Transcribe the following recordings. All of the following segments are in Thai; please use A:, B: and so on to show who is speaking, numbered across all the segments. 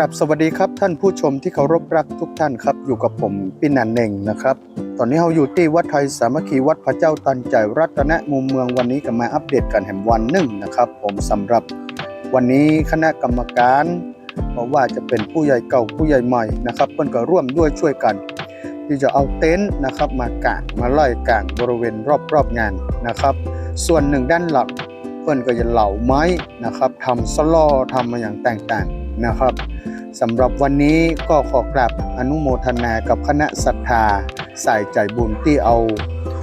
A: รับสวัสดีครับท่านผู้ชมที่เคารพรักทุกท่านครับ อยู่กับผมปินันเน่งนะครับ ตอนนี้เราอยู่ที่วัดไทยสามัคคีวัดพระเจ้าตันใจรัตนมุมเมืองวันนี้ก็มาอัปเดตกันแห่งวันหนึ่งนะครับ ผมสำหรับวันนี้คณะกรรมการเพราะว่าจะเป็นผู้ใหญ่เก่าผู้ใหญ่ใหม่นะครับเพื่อนก็ร่วมด้วยช่วยกัน ที่จะเอาเต็นท์นะครับมากางมาไล่กางบริเวณรอบๆงานนะครับ ส่วนหนึ่งด้านหลังเพื่อนก็จะเหลาไม้นะครับทำสลอทำมาอย่างต่างๆนะครับ สำหรับวันนี้ก็ขอกราบอนุโมทนากับคณะศรัทธาใส่ใจบุญที่เอา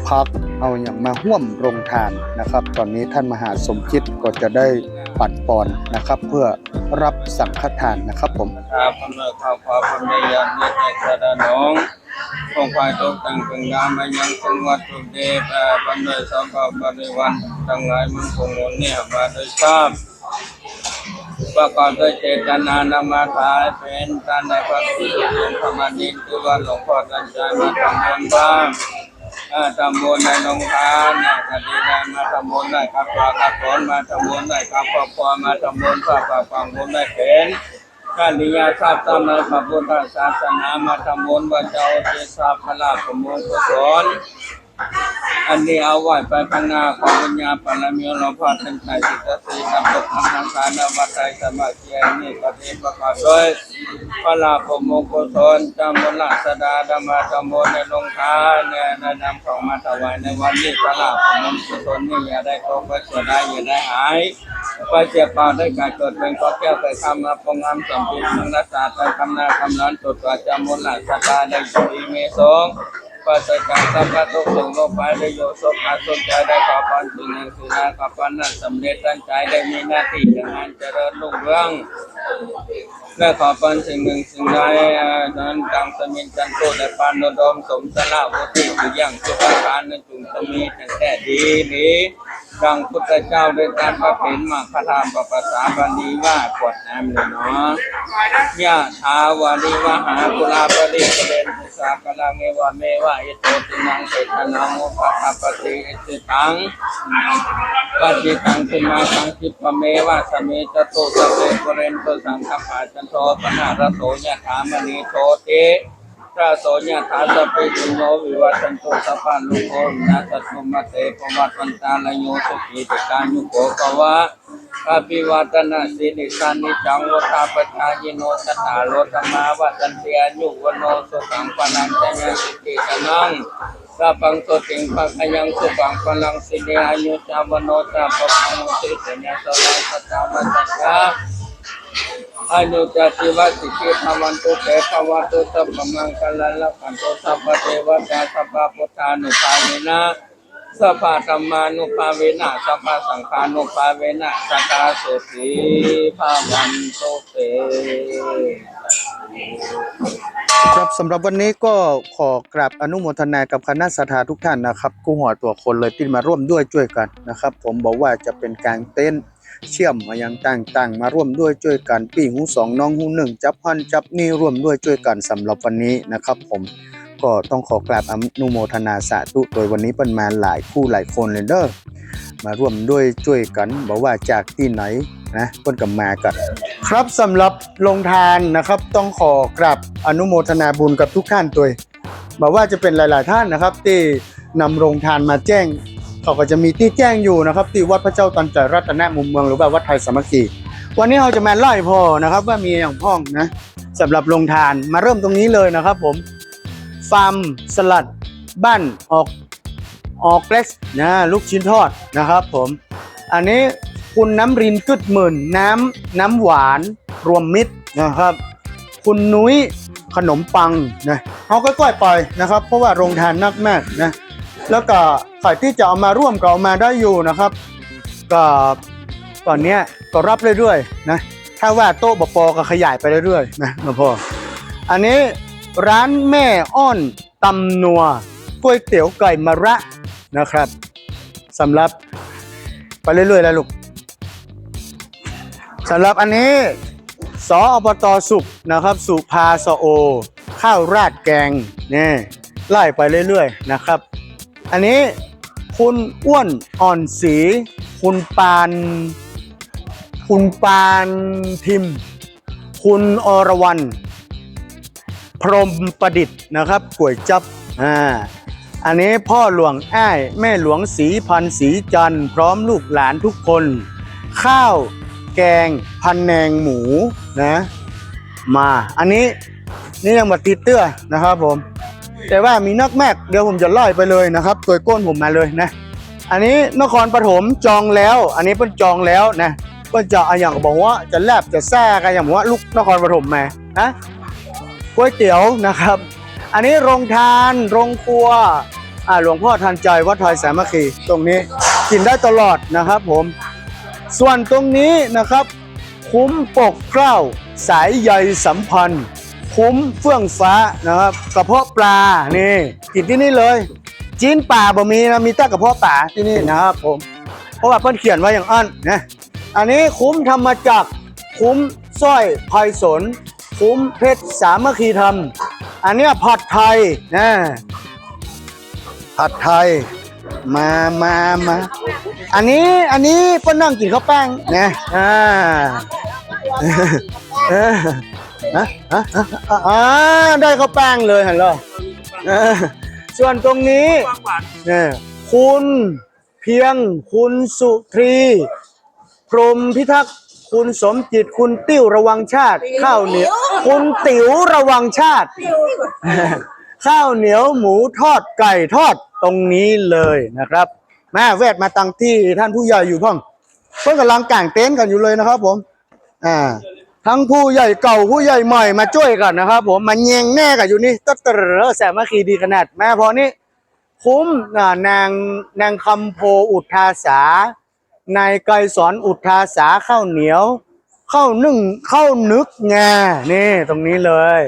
A: พักเอาอย่างมาห่วมโรงทานนะครับ ตอนนี้ท่านมหาสมคิดก็จะได้ปัดปอนนะครับ เพื่อรับสังฆทานนะครับผม
B: ครับพระข้าวฟ้าพระเมยานิเทศดาน้องคงควายตกแต่งเป็นงามมายังจังวัดสุเดชบันโดยสัมภาปริวันทั้งหลายมึงคงเนี่ยมาโดยชอบ ประกอบด้วยเจตนานำมาถายเป็นท่านในพระพุทธเจ้าธรรมนินคือว่าหลวงพ่อตั้งใจมาทำบุญบ้างทำบุญในโรงทานเนี่ยคดีได้มาทำบุญได้ครับปลาครับผลมาทำบุญได้ครับครอบครัวมาทำบุญฝากฝากฟังบุญได้เป็นกาลิยาทราบตามในพระพุทธศาสนามาทำบุญว่าเจะเอาเทศาพระลาภมงคล อันนี้เอาไว้ไปข้างนาของปัญญาปรมีหลวงพ่อท่านใจสิทธิ์สีนำตกทำทางการนวัดใจสมาธินี่ปฏิประกอบด้วยพระลาภมงคลสนจำบุญลักษดาธรรมะธรรมโมในลงท้ายเนี่ยนำของมาถวายในวันนี้พระลาภมงคลสนนี่อย่าได้ตกไปเสียได้อย่าได้หายไปเจ็บปากได้การเกิดเป็นข้อแก้วไปคำมาปงงามสมปิมังรักษาไปคำนาคำนั้นตุตวาจามุลหลักสตาได้ดีเมสง ปัสสกาสัมปัตุสงโลภะได้โยสุขาสนใจได้ขอปันสุนันสุนาขอปันนั้นสำเร็จตั้งใจได้มีหน้าที่การงานเจริญรุ่งเรืองและขอปันสิ่งหนึ่งสิ่งใดนั้นตามสมินจันโตได้ปานโนดมสมสละวุฒิอยู่อย่างสุขการนั้นจุงสมีแต่ดีนี้ ดังพุทธเจ้าได้ตรัสพระเห็นมาคาถาปภาษาบาลีว่ากวดน้ำเลยเนาะยะทาวาลีวหากุลาปริกเรนทิสากลังเอวะเมวะอิโตตินังเศรษฐนังอุปคาปติอิสิตังปฏิตังตุมาสังคิปะเมวะสเมจโตสเปกุเรนโตสังฆปาจันโทปนารโสยะถามณีโทติ พระโสญาถาสเปตุโนวิวัตันตุสัพพะโลกโกนาตตุมะเตปวัตวันตาลโยสุขีติกายุโกภวะอภิวัตนาสิริสานิจังวุฒาปชายิโนสตาโลธรรมาวัตันเตียยุวโนสุขังปนังจยสิกิกนังสัพพังโสติงปักยังสุขังปนังสิเนอายุจามโนตาปะพังสิเสญสลายสัตตามัจจา อายุจติวัสิกิธรรมันตุเตภวะตุสัพพมังคลันละขันตุสัพพเทวตาสัพพพุทธานุภาเวนะสัพพธรรมานุภาเวนะสัพพสังฆานุภาเวนะสัตตาสุขีภาวันตุเต
A: ครับสำหรับวันนี้ก็ขอกราบอนุโมทนากับคณะสัทธาทุกท่านนะครับกู้หัวตัวคนเลยที่มาร่วมด้วยช่วยกันนะครับ ผมบอกว่าจะเป็นการเต้น เชื่อมมายังต่างๆ มาร่วมด้วยช่วยกันปีหูสองน้องหูหนึ่งจับพันจับนี่ร่วมด้วยช่วยกันสำหรับวันนี้นะครับผมก็ต้องขอกราบอนุโมทนาสาธุโดยวันนี้เป็นมาหลายคู่หลายคนเลยเด้อมาร่วมด้วยช่วยกันบอกว่าจากที่ไหนนะเพิ่นกับมากันครับสำหรับลงทานนะครับ ต้องขอกราบอนุโมทนาบุญกับทุกท่านตัวยบอกว่าจะเป็นหลาย ๆ ท่านนะครับ ที่นำโรงทานมาแจ้ง เขาก็จะมีที่แจ้งอยู่นะครับที่วัดพระเจ้าตันใจรัตนมุมเมืองหรือว่าวัดไทยสามัคคีวันนี้เราจะมาไล่พอนะครับ ว่ามีอย่างพ้องนะสำหรับโรงทานมาเริ่มตรงนี้เลยนะครับ ผมฟาร์มสลัดบ้านออกออกเกรสนะลูกชิ้นทอดนะครับ ผม อันนี้คุณน้ำรินกึดหมื่นน้ำน้ำหวานรวมมิตรนะครับ คุณนุ้ยขนมปังนะเขาก็ก้อยปล่อยนะครับ เพราะว่าโรงทานนักมากนะแล้วก็ ใครที่จะเอามาร่วมก็เอามาได้อยู่นะครับ ก็ตอนเนี้ยก็รับเรื่อยๆนะถ้าว่าโต๊ะบปอก็ขยายไปเรื่อยๆนะหลวงพ่ออันนี้ร้านแม่อ้อนตำนัวก๋วยเตี๋ยวไก่มะระนะครับสำหรับไปเรื่อยๆแล้วลูกสำหรับอันนี้สออบตสุขนะครับ สุภาสโอ ข้าวราดแกงนี่ไล่ไปเรื่อยๆนะครับ อันนี้ คุณอ้วนอ่อนสี คุณปาน คุณปานทิม คุณอรวรรณพรหมประดิษฐ์นะครับก๋วยจับอ่าอันนี้พ่อหลวงอ้ายแม่หลวงศรีพันธ์ศรีจันพร้อมลูกหลานทุกคน ข้าวแกงพันแนงหมูนะ มา อันนี้นี่ยังมาติดเตื้อนะครับผม แต่ว่ามีนักแมกเดี๋ยวผมจะล่อไปเลยนะครับตัวก้นผมมาเลยนะ อันนี้นครปฐมจองแล้ว อันนี้เพิ่นจองแล้วนะเพิ่นจะอย่างบอกว่าจะแลบจะแซ่กันอย่างว่าลูกนครปฐมมาฮะก๋วยเตี๋ยวนะครับ อันนี้โรงทานโรงครัวอ่าหลวงพ่อทันใจวัดไทยสามัคคีตรงนี้กินได้ตลอดนะครับผม ส่วนตรงนี้นะครับ คุ้มปกเกล้าสายใยสัมพันธ์ คุ้มเฟื่องฟ้านะครับกระเพาะปลานี่กินที่นี่เลยจีนป่าบ่มีนะมีแต่กระเพาะป่าที่นี่นะครับผมเพราะว่าเพิ่นเขียนไว้อย่างอันนะอันนี้คุ้มธรรมจักรคุ้มสร้อยไพศาลคุ้มเพชรสามัคคีธรรม อันนี้ผัดไทยนะผัดไทยมามามาอันนี้อันนี้เพิ่นนั่งกินข้าวแป้งนะอ่า ฮะฮะฮะอ่าได้ข้าวแป้งเลยเห็นเหรอเออส่วนตรงนี้เนี่ยคุณเพียงคุณสุทรี พรหมพิทักษ์คุณสมจิตคุณติ้วระวังชาติ ข้าวเหนียวคุณติ๋วระวังชาติ ข้าวเหนียวหมูทอดไก่ทอดตรงนี้เลยนะครับแม่แวดมาตั้งที่ท่านผู้ใหญ่อยู่พ่องเพิ่งกำลังกางเต็นท์กันอยู่เลยนะครับผม อ่า ทั้งผู้ใหญ่เก่าผู้ใหญ่ใหม่มาช่วยกันนะครับ ผมมาแยงแน่กันอยู่นี่ตัดเตรอแสมาคีดีขนาดแม่พอนี้คุ้มนางนางคำโพอุทาสานายไกรสอนอุทาสาข้าวเหนียวข้าวนึ่งข้าวนึกแงนี่ตรงนี้เลย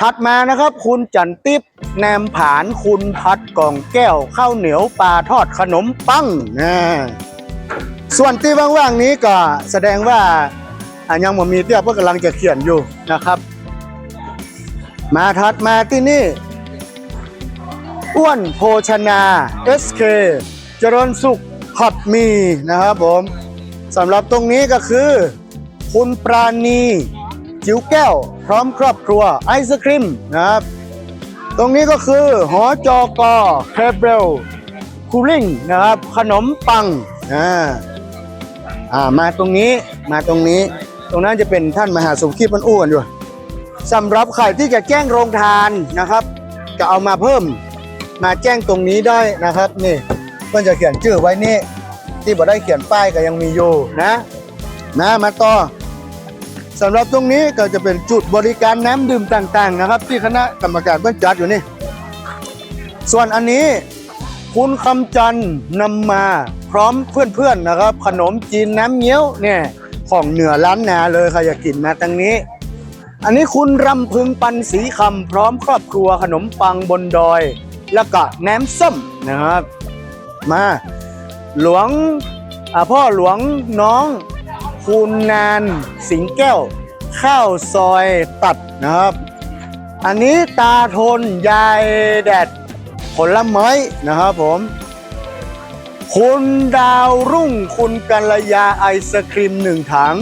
A: ถัดมานะครับ คุณจันติบแนมผานคุณพัดกล่องแก้วข้าวเหนียวปลาทอดขนมปังนะส่วนที่ว่างๆนี้ก็แสดงว่า อะยังบ่มีเตี้ยเพื่อกำลังจะเขียนอยู่นะครับ มาถัดมาที่นี่ อ้วนโภชนา SK เจริญสุขผัดมีนะครับผมสำหรับตรงนี้ก็คือ คุณปราณีจิ๋วแก้ว พร้อมครอบครัวไอศครีมนะครับ ตรงนี้ก็คือหอจอกอเคเบลคูลิ่งนะครับ ขนมปังอ่าอ่ามาตรงนี้มาตรงนี้ ตรงนั้นจะเป็นท่านมหาสมคิดมันอ้วนอยู่สำหรับใครที่จะแจ้งโรงทานนะครับจะเอามาเพิ่มมาแจ้งตรงนี้ได้นะครับนี่เพื่อนจะเขียนชื่อไว้นี่ที่บ่ได้เขียนป้ายก็ยังมีอยู่นะนะมาต่อสำหรับตรงนี้ก็จะเป็นจุดบริการน้ำดื่มต่างๆ นะครับ ที่คณะกรรมการเพื่อนจัดอยู่นี่ ส่วนอันนี้คุณคำจันทร์นำมาพร้อมเพื่อนๆนะครับ ขนมจีนน้ำเงี้ยวเนี่ย ของเหนือล้านนาเลยใครอยากกินมาตรงนี้ อันนี้คุณรำพึงปันสีคำพร้อมครอบครัวขนมปังบนดอย แล้วก็แหนมส้มนะครับ มา หลวงพ่อหลวงน้องคุณนานสิงแก้ว ข้าวซอยตัดนะครับ อันนี้ตาทนยายแดดผลไม้นะครับผม คุณดาวรุ่งคุณกัลยาไอศครีมหนึ่งถัง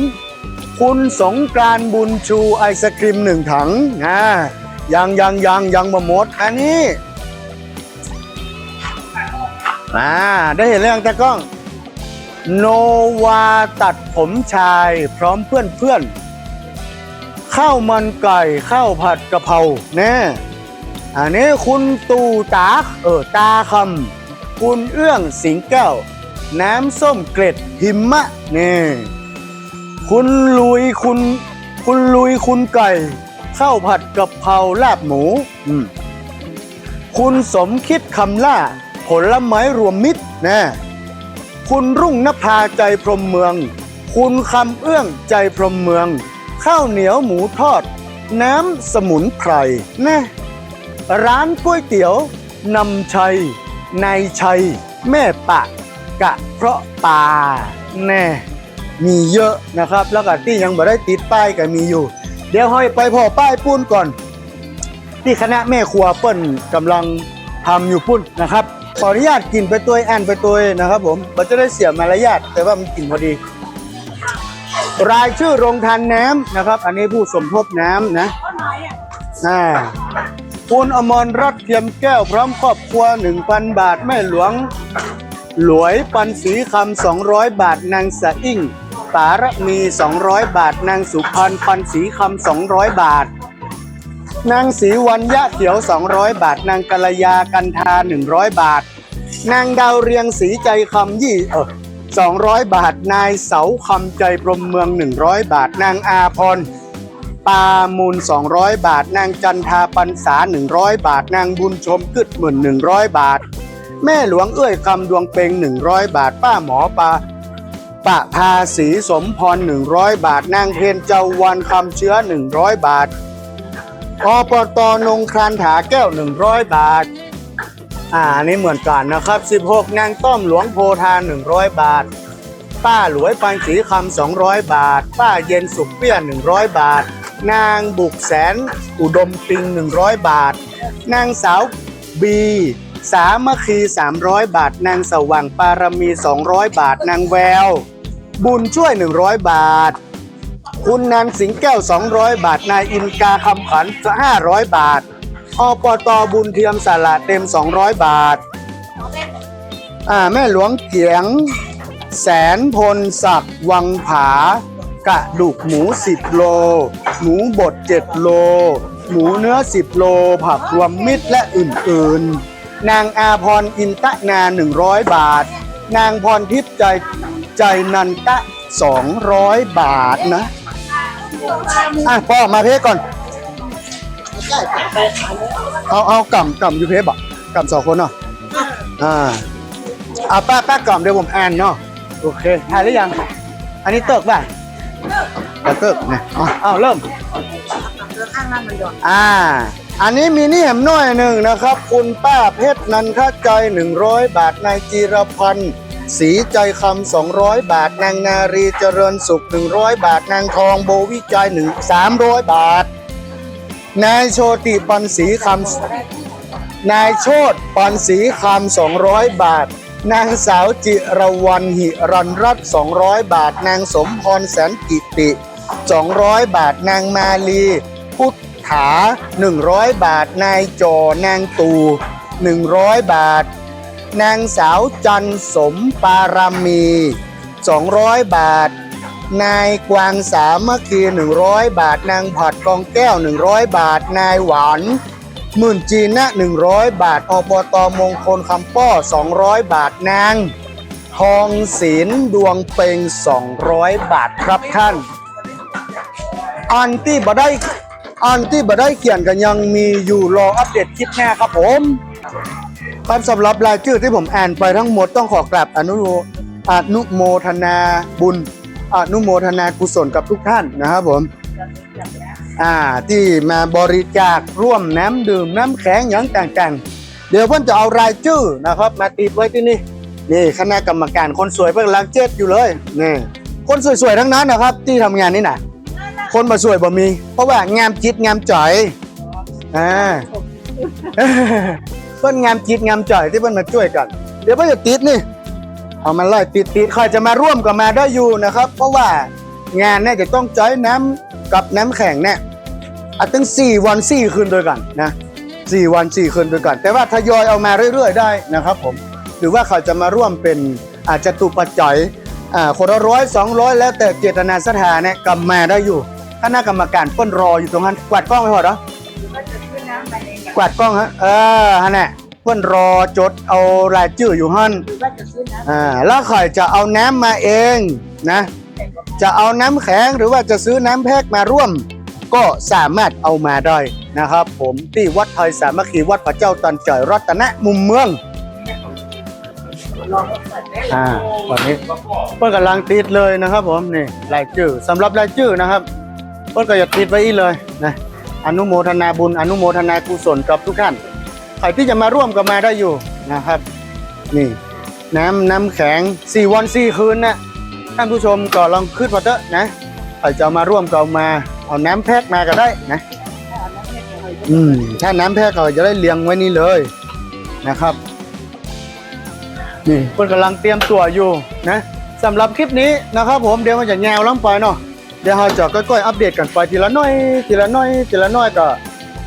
A: คุณสงกรานบุญชูไอศครีมหนึ่งถังนะยังยังยังยังบ่หมดอันนี้อ่าได้เห็นเรื่องตะกล้อง โนวาตัดผมชายพร้อมเพื่อนเพื่อนข้าวมันไก่ข้าวผัดกะเพราแน่อันนี้คุณตูตาเออตาคำ คุณเอื้องสิงแก้วน้ำส้มเกล็ดหิมะนี่คุณลุยคุณ คุณลุยคุณไก่ข้าวผัดกะเพราลาบหมูอืมคุณสมคิดคำล่า ผลไม้รวมมิตรนะคุณรุ่งนภาใจพรหมเมือง คุณคำเอื้องใจพรหมเมือง ข้าวเหนียวหมูทอด น้ำสมุนไพรนะร้านก๋วยเตี๋ยวนำชัย นายชัย แม่ปะ กะเพราะปาแน่ มีเยอะนะครับ แล้วก็ที่ยังบ่ได้ติดป้ายก็มีอยู่ เดี๋ยวห้อยไปพอป้ายปุ้นก่อน ที่คณะแม่ครัวเปิ้นกำลังทำอยู่ปุ้นนะครับขออนุญาตกินไปตัวแอนไปตัวนะครับผมเราจะได้เสียมารยาทแต่ว่ามันกินพอดี รายชื่อโรงทานน้ำนะครับ อันนี้ผู้สมทบน้ำนะอ่า คุณอมรรัตน์เทียมแก้วพร้อมครอบครัว 1,000 บาท แม่หลวง หลวยปันสีคำ200 บาทนางสะอิ่งปารมี 200 บาท นางสุพรรณปันสีคำ200 บาท นางศรีวันยะเขียว 200 บาท นางกัลยากันทา 100 บาท นางดาวเรียงสีใจคำยี่เออ200 บาท นายเสาคำใจพรมเมือง 100 บาท นางอาพร ปามูล 200 บาท นางจันทาปันษา 100 บาท นางบุญชมกึดหมื่น100บาท แม่หลวงเอื้อยคำดวงเปง100 บาท ป้าหมอปาปะภาสีสมพร 100 บาท นางเพนเจ้าวันคำเชื้อ 100 บาทอปตนงครานถาแก้ว 100 บาท อ่านนี้เหมือนกันนะครับ 16 นางต้อมหลวงโพธา 100 บาท ป้าหลวยปันสีคำ200 บาท ป้าเย็นสุขเปี้ย 100 บาท นางบุกแสน อุดมปิง 100 บาท นางสาวบีสามัคคี 300 บาท นางสว่างปารมี 200 บาท นางแวว บุญช่วย 100 บาท คุณนันสิงแก้ว 200 บาท นายอินกาคำขัน 500 บาทอปตบุญเทียมสาระเต็ม 200 บาท อ่าแม่หลวงเกียง แสนพลศักดิ์วังผากระดูกหมู10โล หมูบด 7 โล หมูเนื้อ 10 โล ผักรวมมิตรและอื่นๆ นางอาพรอินตะนา 100 บาท นางพรทิพย์ใจใจนันตะ 200 บาทนะ อะพ่อมาเพก่อน เอาเอากำกำอยู่เพบอกกำสองคนเนาะอ่าเอาป้าป้ากำเดี๋ยวผมอ่านเนาะโอเคถ่ายหรือยัง อันนี้เติกป่ะ แต่เติกเนี่ยเอาเอาเริ่มอ่า อันนี้มีนี่แหมน้อยหนึ่งนะครับ คุณป้าเพชรนันทใจ 100 บาทนายจีรพันธ์ศรีใจคำ200 บาทนางนารีเจริญสุข 100 บาทนางทองโบวิจัยหนึ่ง300 บาท นายโชติปันศรีคำนายโชตปันศรีคำ200 บาท นางสาวจิรวรรณหิรันรัตน์200 บาท นางสมพรแสนกิติ 200 บาทนางมาลี พุทธา 100 บาทนายจอนางตู100 บาท นางสาวจันสมปารามี 200 บาท นายกวางสามัคคี 100 บาท นางผัดกองแก้ว 100 บาท นายหวานหมื่นจีนะ 100 บาทอปตมงคลคำป้อ 200 บาทนางทองศิลดวงเปง200 บาทครับท่าน อันที่บ่ได้อันที่บ่ได้เขียนกันยังมีอยู่รออัปเดตคลิปหน้าครับผมครับสำหรับรายชื่อที่ผมอ่านไปทั้งหมดต้องขอกราบอนุโมอนุโมทนาบุญอนุโมทนากุศลกับทุกท่านนะครับผมอ่าที่มาบริจาคร่วมน้ำดื่มน้ำแข็งอย่างต่างๆ เดี๋ยวเพื่อนจะเอารายชื่อนะครับ มาติดไว้ที่นี่นี่คณะกรรมการคนสวยเพิ่งล้างเจ็ดอยู่เลยนี่คนสวยๆทั้งนั้นนะครับ ที่ทำงานนี่นะ คนมาสวยบ่มี เพราะว่างามจิตงามจ่อยอ่าเพิ่นงามจิตงามจ่อยที่เพิ่นมาช่วยกัน เดี๋ยวเพิ่นจะติดนี่เอามาไล่ติดติดใครจะมาร่วมก็มาได้อยู่นะครับ เพราะว่างานเนี่ยจะต้องจ่อยน้ำกับน้ำแข็งเนี่ยอาจตั้งสี่วันสี่คืนด้วยกันนะสี่วันสี่คืนด้วยกัน แต่ว่าทยอยเอามาเรื่อยๆ ได้นะครับ ผม หรือว่าเขาจะมาร่วมเป็นอาจจะตุปัจจัยอ่าคนละร้อยสองร้อยแล้วแต่เจตนาสถานเนี่ยกำมาได้อยู่ คณะกรรมการเปิ้นรออยู่ตรงนั้นกวาดกล้องไปพอเหรอกวาดกล้องฮะเออฮะเนี่ยเพื่อนรอจดเอารายชื่ออยู่ฮั่นอ่าแล้วใครจะเอาน้ำมาเองนะ จะเอาน้ำแข็งหรือว่าจะซื้อน้ำแพ็กมาร่วม ก็สามารถเอามาได้นะครับ ผมที่วัดไทยสามัคคีวัดพระเจ้าตันจ่อยรัตนมุมเมืองอ่าตอนนี้เพื่อนกำลังติดเลยนะครับผมนี่รายชื่อสำหรับรายชื่อนะครับ เพื่อนก็จะติดไว้อีกเลยนะอนุโมทนาบุญอนุโมทนากุศลกับทุกท่านใครที่จะมาร่วมก็มาได้อยู่นะครับ นี่ น้ำน้ำแข็งสี่วันสี่คืนนะท่านผู้ชมก็ลองขึ้นมาเถอะนะใครจะมาร่วมก็มาเอาน้ำแพ็กมาก็ได้นะอืมถ้าน้ำแพ็กก็จะได้เลี้ยงไว้นี่เลยนะครับ นี่เพื่อนกำลังเตรียมตัวอยู่นะสำหรับคลิปนี้นะครับผมเดี๋ยวมันจะแงวล้ำไปเนาะ เดี๋ยวเราจะค่อยๆอัปเดตกันไปทีละน้อย ทีละน้อย ทีละน้อยก็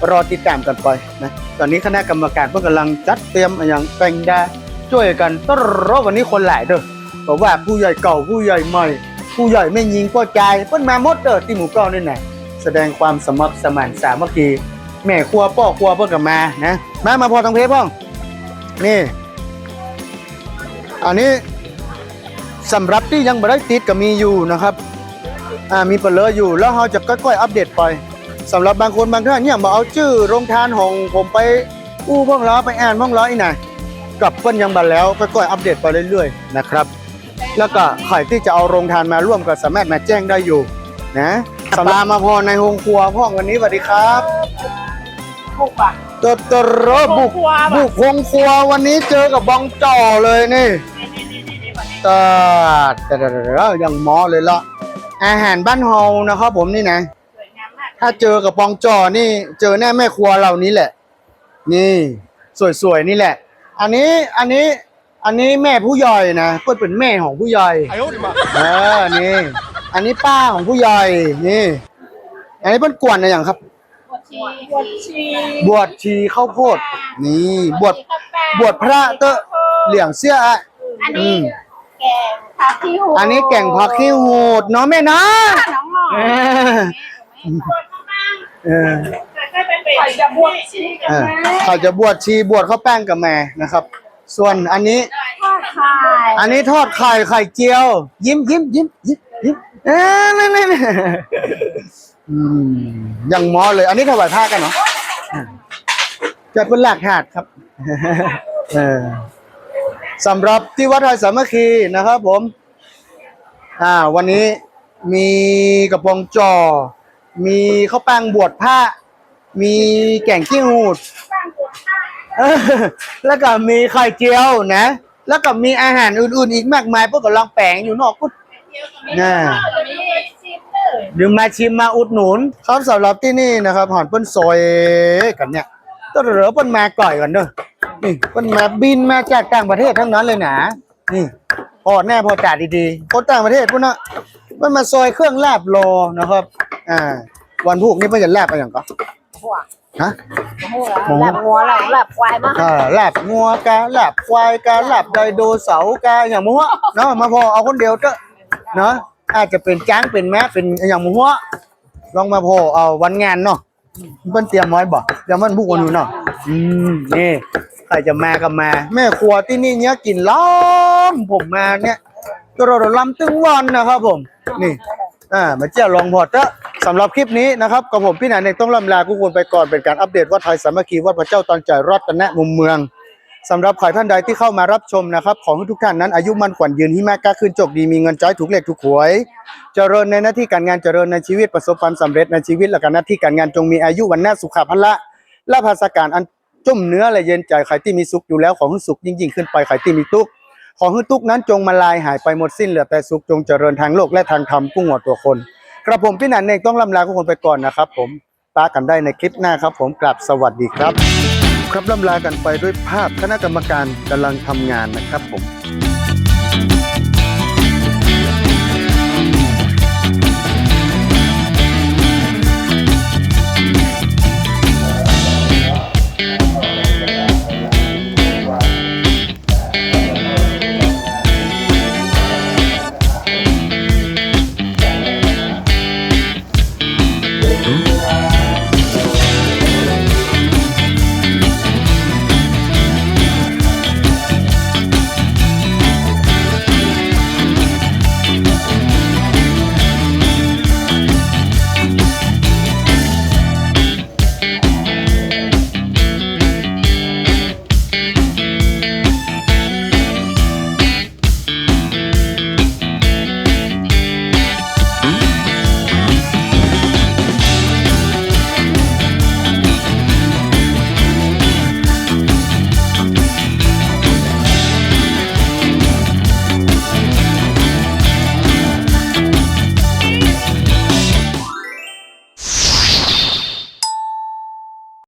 A: รอติดตามกันไปนะตอนนี้คณะกรรมการเพิ่งกำลังจัดเตรียมอย่างแต่งดาช่วยกันต้อนรับวันนี้คนหลายเด้อบอกว่าผู้ใหญ่เก่าผู้ใหญ่ใหม่ ผู้ใหญ่ไม่ยิงก็ใจเพิ่นมาหมดเด้อที่หมู่เก้านี่น่ะแสดงความสมัครสมานสามัคคีแม่ครัวพ่อครัวเพิ่นก็มานะมามาพอทางเพพ่องนี่ อันนี้สำหรับที่ยังไม่ได้ติดก็มีอยู่นะครับ อ่ามีเปลออยู่แล้วเราจะค่อยๆอัปเดตไปสำหรับบางคนบางท่านเนี่ยมาเอาชื่อโรงทานของผมไปอู้พวกล้อไปอ่านพวกล้ออีไหนกลับเพิ่นยังบันแล้วค่อยๆอัปเดตไปเรื่อยๆนะครับแล้วก็ใครที่จะเอาโรงทานมาร่วมก็สามารถมาแจ้งได้อยู่นะสำรับมาพอในโรงครัวพ่องวันนี้สวัสดีครับ
C: ถูกปะ
A: ตตตรบุกบุกโรงครัววันนี้เจอกับบองจ่อเลยนี่ตาแต่ยังหมอเลยละ อาหารบ้านเฮานะครับผมนี่นะ
C: สวยงามมาก
A: ถ้าเจอกับปองจอนี่ เจอแน่แม่ครัวเรานี้แหละ นี่ สวยๆนี่แหละ อันนี้อันนี้ อันนี้แม่ผู้ใหญ่นะเพื่อนเป็นแม่ของผู้ใหญ่เออนี่ อันนี้ป้าของผู้ใหญ่นี่ อันนี้เพื่อนกวนอะไรอย่างครับ
C: บวชชี
A: บวชชีข้าวโพด นี่บวชบวชพระเตอะเหลี่ยงเสื้ออะ
C: อันนี้แกงผักขี้หู
A: อันนี้แก่งผักขี้หูดเนาะแม่นะ
C: น้องหมอ
A: เออเออ
C: ใครจะบวชชีกัน
A: เออ
C: นะ
A: เขาจะบวชชีบวชข้าวแป้งกับแม่นะครับ ส่วนอันนี้
C: ทอดไข่
A: อันนี้ทอดไข่ไข่เจียว ยิ้มยิ้มยิ้มยิ้มยิ้มเอ้ยไม่ไม่ไม่อืมยังมอเลย อันนี้ถวายผ้ากันเนาะอะจะเป็นหลักถาดครับ เออ สำหรับที่วัดไทยสามัคคีนะครับผม อ่า วันนี้มีกระปองจอ มีข้าวแป้งบวชผ้า มีแกงขี้หูด แล้วก็มีไข่เจียวนะ แล้วก็มีอาหารอื่นๆ อีกมากมายพวกก็ลองแปลงอยู่นอกกุดน่ะ
C: มีชิมเลย
A: หรือมาชิมมาอุดหนุนครับสำหรับที่นี่นะครับหอนเปิ้นซอยกันเนี่ยต้องเหลือเปิ้นมาก่อยกันเด้อ นี่เปิ้นมาบินมาจากต่างประเทศทั้งนั้นเลยนะนี่พอแน่พอจ่าดีๆคนต่างประเทศพวกนั้นเปิ้นมาซอยเครื่องลาบโลนะครับ อ่า วันพุกนี้เปิ้นจะลาบอะไรอย่างก็
C: หัว
A: ฮะ
C: หัวหลับหัวหลับหลับควายมาก
A: อ่าลาบงัวกาลาบควายกาลาบไดโดเสาร์กาอย่างมัวเนาะมาพอเอาคนเดียวเถอะเนาะอาจจะเป็นจ้างเป็นแม่เป็นอย่างมัวลองมาพอเอาวันงานเนาะเพิ่นเตรียมไว้บ่เดี๋ยวมันบุกวันอยู่เนาะอืมนี่ใค รจะมาก็มา แม่ครัวที่นี่เนี้ยกินล้อมผมมาเนี่ยก็เราลำตึงวันนะครับผม นี่อ่ามาเจ้าลองพอดะสำหรับคลิปนี้นะครับกับผมพี่หนานเองต้องลำลาทุกคนไปก่อนเป็นการอัปเดตว่าไทยสามัคคีวัดพระเจ้าตอนใจายรัตนะมุมเมืองสำหรับใครท่านใดที่เข้ามารับชมนะครับ ขอให้ทุกท่านนั้นอายุมันขวัญยืนหิมะกล้าขึ้นจบดีมีเงินจ้อยถูกเลขถูกหวย เจริญในหน้าที่การงานเจริญในชีวิตประสบความสำเร็จในชีวิตและการหน้าที่การงานจงมีอายุวันหน้าสุขภาละและภาษาการอัน จุ่มเนื้อและเย็นใจใครที่มีสุขอยู่แล้วของห้สุขยิ่งยิ่งขึ้นไปใครที่มีทุกข์ของห้ทุกข์นั้นจงมาลายหายไปหมดสิ้นเหลือแต่สุขจงเจริญทางโลกและทางธรรมกุ้งหัวตัวคน กระผมพี่หนันเองต้องลำลาทุกคนไปก่อนนะครับ ผมปากันได้ในคลิปหน้าครับ ผมกลับสวัสดีครับ ครับลำลากันไปด้วยภาพคณะกรรมการกำลังทำงานนะครับผม